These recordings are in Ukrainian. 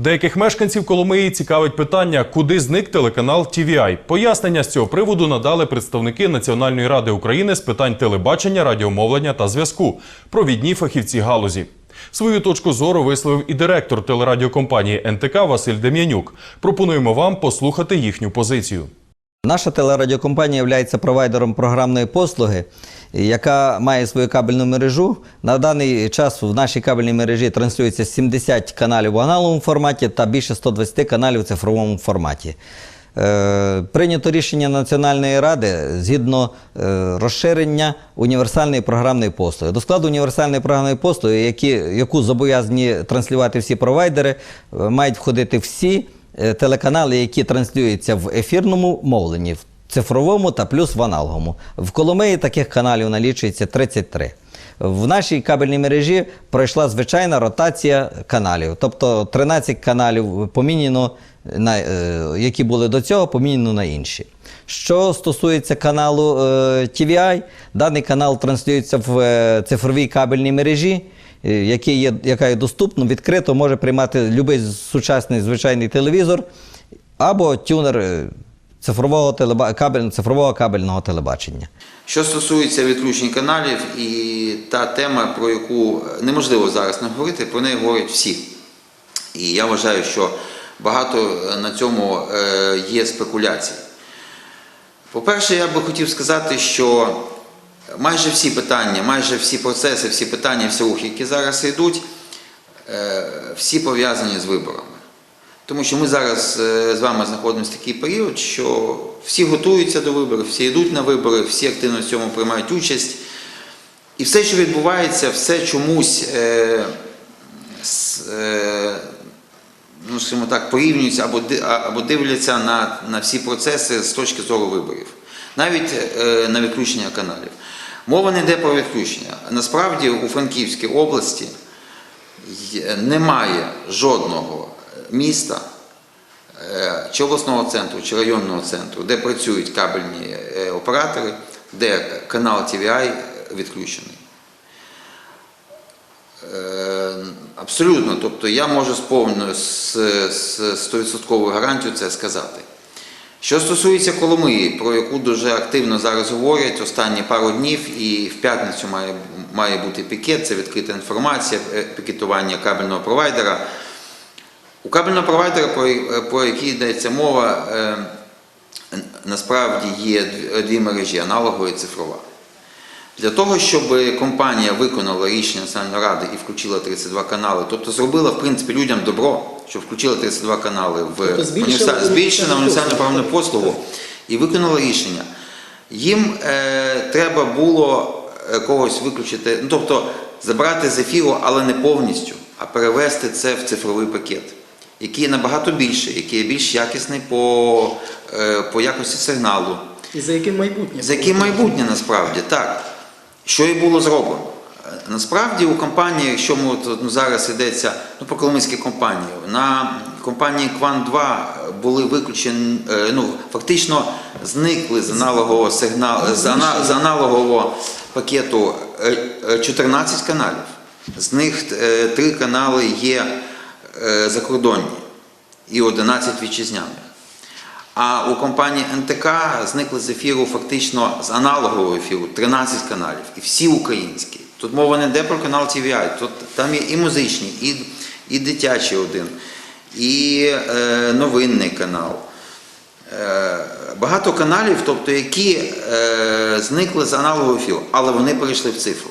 Деяких мешканців Коломиї цікавить питання, куди зник телеканал TVI. Пояснення з цього приводу надали представники Національної ради України з питань телебачення, радіомовлення та зв'язку, провідні фахівці галузі. Свою точку зору висловив і директор телерадіокомпанії НТК Василь Дем'янюк. Пропонуємо вам послухати їхню позицію. Наша телерадіокомпанія є провайдером програмної послуги, яка має свою кабельну мережу. На даний час в нашій кабельній мережі транслюється 70 каналів в аналоговому форматі та більше 120 каналів в цифровому форматі. Е, Прийнято рішення Національної ради згідно е, розширення універсальної програмної послуги. До складу універсальної програмної послуги, яку зобов'язані транслювати всі провайдери, е, мають входити всі телеканали, які транслюються в ефірному мовленні, в цифровому та плюс в аналоговому. В Коломиї таких каналів налічується 33. В нашій кабельній мережі пройшла звичайна ротація каналів, тобто 13 каналів поміняно на е, які були до цього, поміняно на інші. Що стосується каналу е, TVI, даний канал транслюється в е, цифровій кабельній мережі, е, який є, яка є доступна, відкрито може приймати будь-який сучасний звичайний телевізор або тюнер е, цифрового, телеба... кабель... цифрового кабельного телебачення. Що стосується відключень каналів і та тема, про яку неможливо зараз не говорити, про неї говорять всі. І я вважаю, що багато на цьому е, є спекуляцій. По-перше, я би хотів сказати, що майже всі питання, майже всі процеси, всі питання, всі рухи, які зараз йдуть, е, всі пов'язані з виборами. Тому що ми зараз е, з вами знаходимося в такий період, що всі готуються до виборів, всі йдуть на вибори, всі активно в цьому приймають участь. І все, що відбувається, все чомусь е, е, ну, скажімо так, порівнюються або, або дивляться на, на всі процеси з точки зору виборів, навіть е, на відключення каналів. Мова не йде про відключення. Насправді у Франківській області немає жодного міста е, чи обласного центру, чи районного центру, де працюють кабельні е, оператори, де канал TVI відключений. Е, Абсолютно, тобто я можу з повною з з 100% гарантією це сказати. Що стосується Коломиї, про яку дуже активно зараз говорять останні пару днів, і в п'ятницю має, має бути пікет, це відкрита інформація, е, пікетування кабельного провайдера. У кабельного провайдера, про, про який йдеться мова, е, насправді є дві мережі аналогова і цифрова. Для того, щоб компанія виконала рішення Національної ради і включила 32 канали, тобто зробила в принципі людям добро, що включила 32 канали в Тобто збільшила універса- збільшила універсальну програмну послугу і виконала рішення, їм е, треба було е, когось виключити, ну тобто забрати з ефіру, але не повністю, а перевести це в цифровий пакет, який набагато більший, який є більш якісний по, е, по якості сигналу. І за яким майбутнє? За яке майбутнє насправді, так. Що і було зроблено. Е, Насправді у компанії, якщо ми от, ну, зараз йдеться ну, про коломийські компанії, на компанії Кван 2 були виключені, е, ну, фактично зникли з аналогового сигналу, з, з аналогового пакету е, е, 14 каналів. З них е, 3 канали є е, закордонні і 11 вітчизняних. А у компанії НТК зникли з ефіру фактично з аналогового ефіру 13 каналів, і всі українські. Тут мова не йде про канал TVI, тут там є і музичний, і, і дитячий один, і е, новинний канал. Е, багато каналів, тобто, які е, зникли з аналогового ефіру, але вони перейшли в цифру.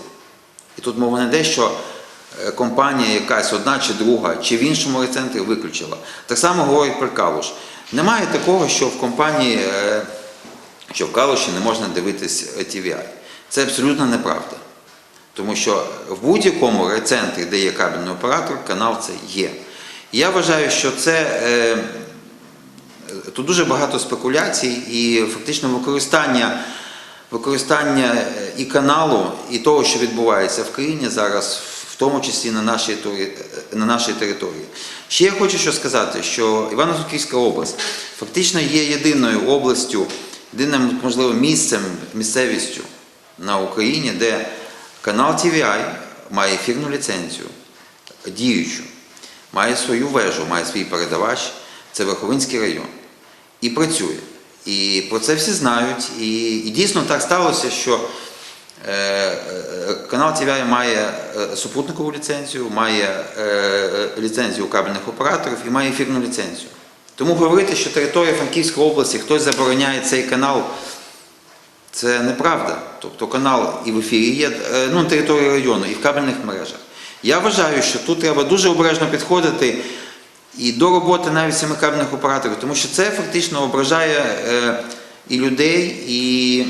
І тут мова не йде, що е, компанія якась одна чи друга, чи в іншому рецентрі виключила. Так само говорить про Калуш. Немає такого, що в компанії, е, що в Калуші не можна дивитись TVI. Це абсолютно неправда. Тому що в будь-якому рецентрі, де є кабельний оператор, канал це є. Я вважаю, що це е, тут дуже багато спекуляцій і фактично використання, використання е, і каналу, і того, що відбувається в країні зараз, в тому числі на нашій, на нашій території. Ще я хочу що сказати, що Івано-Франківська область фактично є єдиною областю, єдиним, можливо, місцем, місцевістю на Україні, де канал TVI має ефірну ліцензію діючу. має свою вежу, має свій передавач, це Верховинський район. І працює. І про це всі знають. І, і дійсно так сталося, що е, е, канал TVI має е, супутникову ліцензію, має е, е, ліцензію кабельних операторів і має ефірну ліцензію. Тому говорити, що територія Франківської області хтось забороняє цей канал, це неправда. Тобто канал і в ефірі є е, ну, на території району, і в кабельних мережах. Я вважаю, що тут треба дуже обережно підходити і до роботи навіть самих кабельних операторів, тому що це фактично ображає е, і людей, і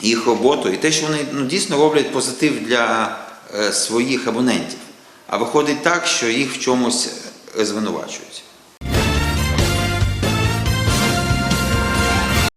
їх роботу, і те, що вони ну, дійсно роблять позитив для е, своїх абонентів. А виходить так, що їх в чомусь звинувачують.